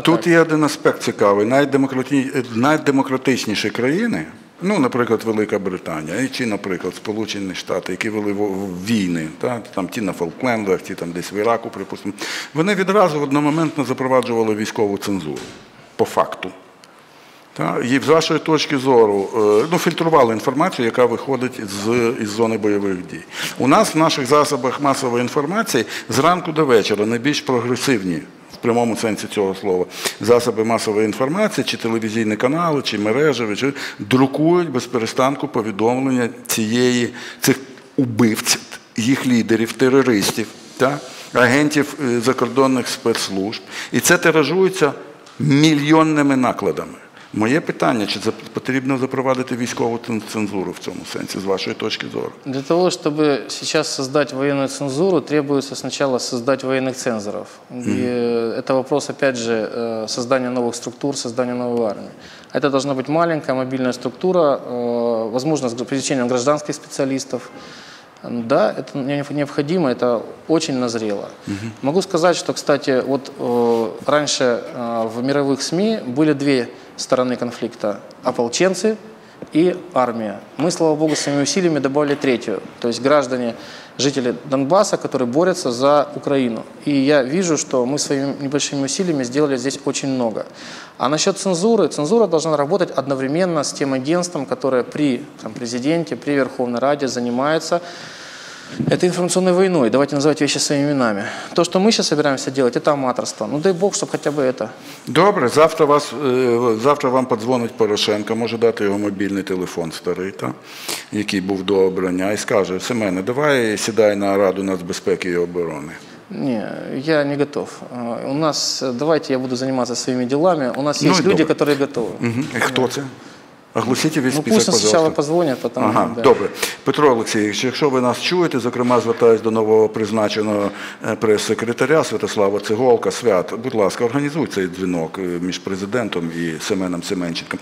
Тут так. є один аспект цікавий. Найдемократі... Найдемократичніші країни, ну, наприклад, Велика Британія, чи, наприклад, Сполучені Штати, які вели війни, та, там ті на Фолклендах, ті там десь в Іраку, припустимо, вони відразу одномоментно запроваджували військову цензуру по факту. Та, і з вашої точки зору, е, ну, фільтрували інформацію, яка виходить з, із зони бойових дій. У нас в наших засобах масової інформації зранку до вечора найбільш прогресивні. В прямому сенсі цього слова засоби масової інформації, чи телевізійні канали, чи мережеві, чи друкують без перестанку повідомлення цієї цих убивців, їх лідерів, терористів, та, агентів е, закордонних спецслужб. І це тиражується мільйонними накладами. Моє питання, чи зап- потрібно запровадити військову цен- цензуру в цьому сенсі, з вашої точки зору? Для того, чтобы сейчас создать военную цензуру, требуется сначала создать военных цензоров. И э, это вопрос, опять же, э, создания новых структур, создания новой армии. Это должна быть маленькая мобильная структура, э, возможно, с привлечением гражданских специалистов. Да, это не- необходимо, это очень назрело. Могу сказать, что, кстати, вот э, раньше э, в мировых СМИ были две стороны конфликта – ополченцы и армия. Мы, слава богу, своими усилиями добавили третью, то есть граждане, жители Донбасса, которые борются за Украину. И я вижу, что мы своими небольшими усилиями сделали здесь очень много. А насчет цензуры, цензура должна работать одновременно с тем агентством, которое при там, президенте, при Верховной Раде занимается этой информационной войной. Давайте называть вещи своими именами. То, что мы сейчас собираемся делать, это аматорство. Ну дай бог, чтобы хотя бы это. Добре, завтра, вас, е, завтра вам подзвонить Порошенко, може дати його мобільний телефон старий, та, який був до обрання, і скаже, Семене, давай сідай на Раду нацбезпеки і оборони. Не, я не готов. А, У нас, э, давайте я буду заниматься своими делами. У нас Ну есть и люди, добре. которые готовы. Мгм. І хто це? Огласіть весь Ну список, пусть он сначала пожалуйста. потом... Ага, да. добре. Петро Олексійович, якщо ви нас чуєте, зокрема, звертаюсь до нового призначеного е, прес-секретаря Святослава Циголка, Свят, будь ласка, організуй цей дзвінок е, між президентом і Семеном Семенченком.